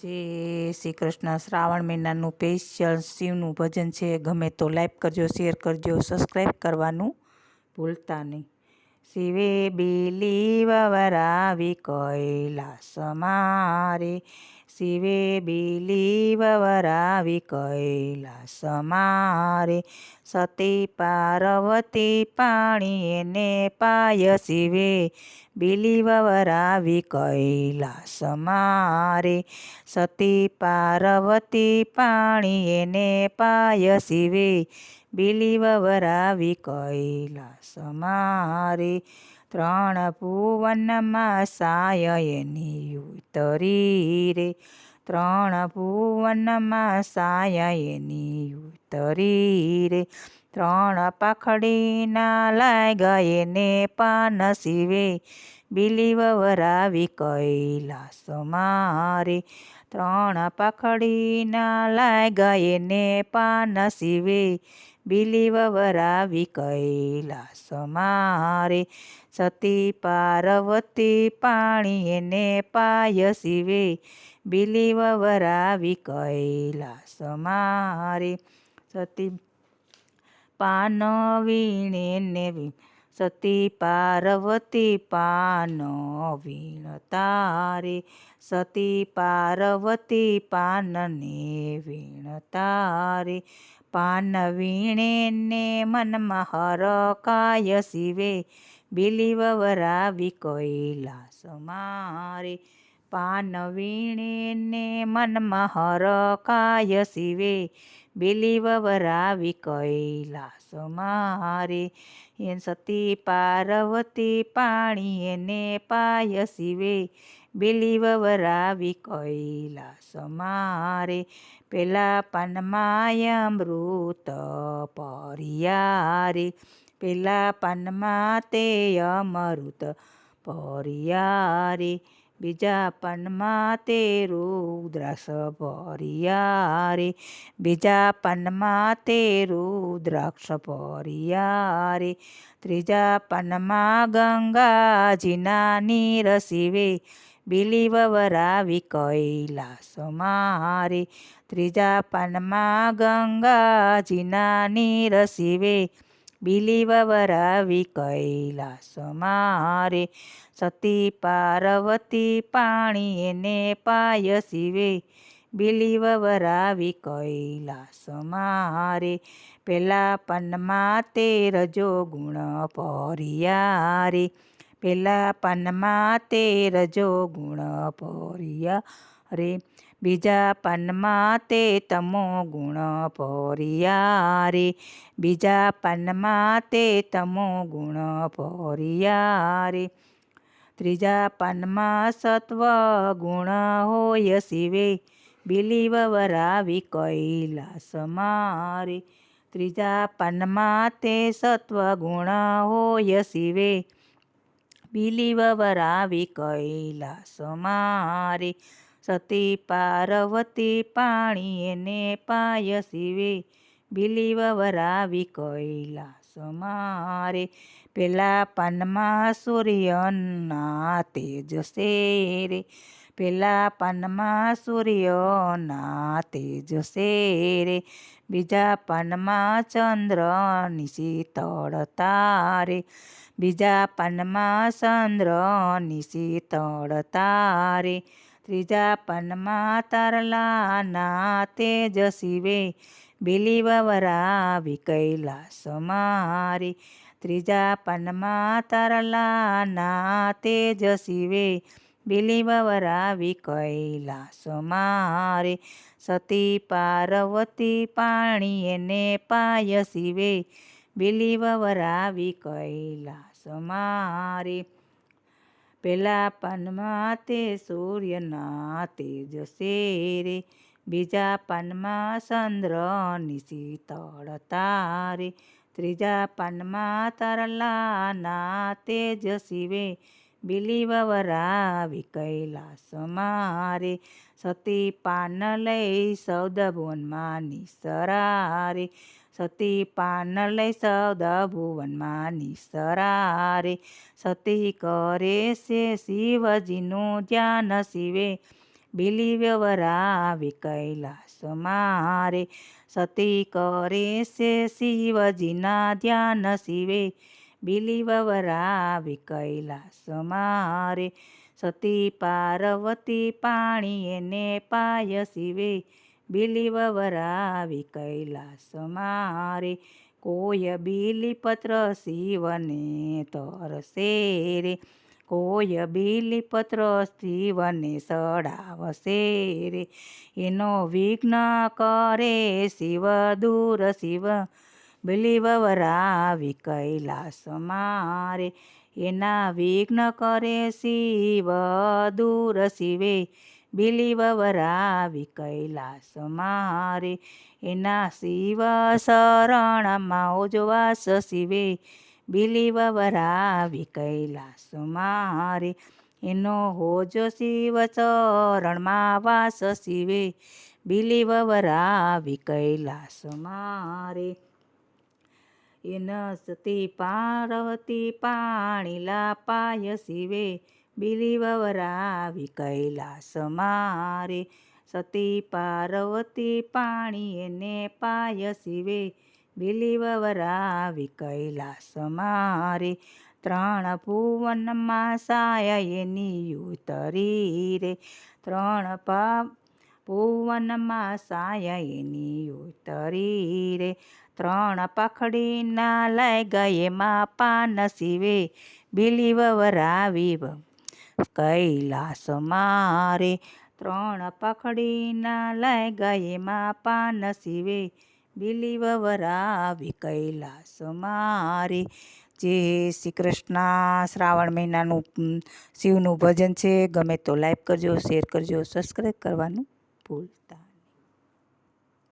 જય શ્રી કૃષ્ણ શ્રાવણ મહિનાનું સ્પેશિયલ શિવનું ભજન છે, ગમે તો લાઈક કરજો શેર કરજો સબસ્ક્રાઈબ કરવાનું ભૂલતા નહીં. શિવે બીલી વવરાવી કૈલાસ મારે. શિવે બીલી વવરાવી કૈલાસ મારે. સતી પાર્વતી પાણી એને પાય શિવે બીલી વવરાવી કૈલાસ મારે. સતી પાર્વતી પાણી એને પાય શિવે બીલી વવરાવી કૈલાસ મારે ત્રણ ભુવનમાં સાય એની ઉતરી રે ત્રણ ભુવનમાં સાય એની ઉતરી રે ત્રણ પાખડીના લાગ્યા ને પાન શિવે બીલી વવરાવી કૈલાસ મારે ત્રણ પાખડીના લાગ્યા ને પાન શિવે બીલી વવરાવી કૈલાસ મારે સતી પાર્વતી પાણી એને પાય શિવે. બીલી વવરાવી કૈલાસ મારે સતી પાન વીણે ને સતી પાર્વતી પાન વીણ તારે. સતી પાર્વતી પાનને વીણ તારે. પાન વીણે ને મનમાં હરકાય શિવે. બીલી કોઈ લાસ મારે. પાન વીણે ને મનમાં હરકાય શિવે બિલીવરા વવરાવી કૈલાસ મારે. એ સતી પાર્વતી પાણી એને પાય શિવે બિલીવરા વવરાવી કૈલાસ મારે. પેલા પનમાય અમૃત પરિયારે, પેલા પાનમાં તે અમૃત પરિયારે. બીજા પનમાં તે રુદ્રાક્ષ ભરિયારે. બીજા પનમાં તે રુદ્રાક્ષ ભરિયારે. ત્રીજા પનમાં ગંગાજીના નીર શિવે બીલી વવરાવી કૈલાસ મારે. ત્રીજા પાનમાં ગંગાજીના નીર શિવે બીલી વવરાવી મારે. સતી પાર્વતી પાણી એને પાય શિવે. બીલી વવરાવી મારે. પેલા પનમાં તેર જો ગુણ પરિયારે. પેલા પનમાં તેર જો ગુણ પરિયા રે બીજા પાનમાં તે તમો ગુણ પરિયારે. બીજા પાનમાં તે તમો ગુણ પરિયારે. ત્રીજા પાનમાં સત્વ ગુણ હોય શિવે. બિલીવ વરાવી કૈલાસ મારે. ત્રીજા પાનમાં તે સત્વ ગુણ હોય શિવે. બિલીવ વરાવી કૈલાસ મારે. સતી પાર્વતી પાણી એને પાય શિવે. બીલી વવરાવી કૈલાસ મારે પેલા પાનમાં સૂર્યના તેજ રે પેલા પાનમાં સૂર્યના તેજ રે બીજા પાનમાં ચંદ્રની શીતળ તારે. બીજા પાનમાં ચંદ્રની શીતળ તારે. ત્રીજા પાનમાં તારલાના તેજ શિવે બીલી વવરાવી કૈલાસ મારે ત્રીજા પાનમાં તારલાના તેજ શિવે બીલી વવરાવી કૈલાસ સતી પાર્વતી પાણી એને પાય શિવે બીલી વવરાવી પેલા પાનમાં તે સૂર્યના તેજ રે બીજા પાનમાં ચંદ્રની તળ તારે, ત્રીજા પાનમાં તરલાના તેજ શિવે બીલી વવરાવી કૈલાસ મારે, સતી પાન લઈ સૌદ ભુવનમાં નિસરારે સતી પાન લઈ સૌદ ભુવનમાં નિસરારે સતી કરે છે શિવજીનું ધ્યાન શિવે બિલી વ્યવરાવી કૈલાસ મારે. સતી કરે છે શિવજીના ધ્યાન શિવે બિલી વવરાવી કૈલાસ મારે. સતી પાર્વતી પાણી એને પાય શિવે બિલી કૈલાસ મારે કોઈ બીલીપત્ર શિવને તરસે રે. કોઈ બીલીપત્ર શિવને સડાવશે રે. એનો વિઘ્ન કરે શિવ, દૂર શિવ. બિલીવરાવી કૈલાસ મારે એના વિઘ્ન કરે શિવ, દૂર શિવે. બિલી વવરાવી કૈલાસ મારે. એના શિવ શરણમાં ઉજવાસ શિવે. બિલીવરાવી કૈલાસ મારે. એનો હોજો શિવ ચરણમાં વાસ શિવે. બિલીવરાવી કૈલાસ મારે. એન સતી પાર્વતી પાણીલા પાય શિવે. બિલી વવરાવી કૈલાસ મારે. સતી પાર્વતી પાણી એને પાય શિવે. બિલી વવરાવી કૈલાસ મારે. ત્રણ ભુવનમાં સાય એની ઉતરી રે. ત્રણ પા ભુવનમાં સાય એની ઉતરી રે. ત્રણ પાખડીના ગયે મા પાન શિવે. બિલી વવરાવી કૈલાસ મારે ત્રણ પાખડીના લાગ્યા એમાં પાન શિવે બિલી વવરાવી કૈલાસ મારે. જે શ્રી કૃષ્ણ શ્રાવણ મહિનાનું શિવનું ભજન છે, ગમે તો લાઈક કરજો, શેર કરજો, સબસ્ક્રાઈબ કરવાનું ભૂલતા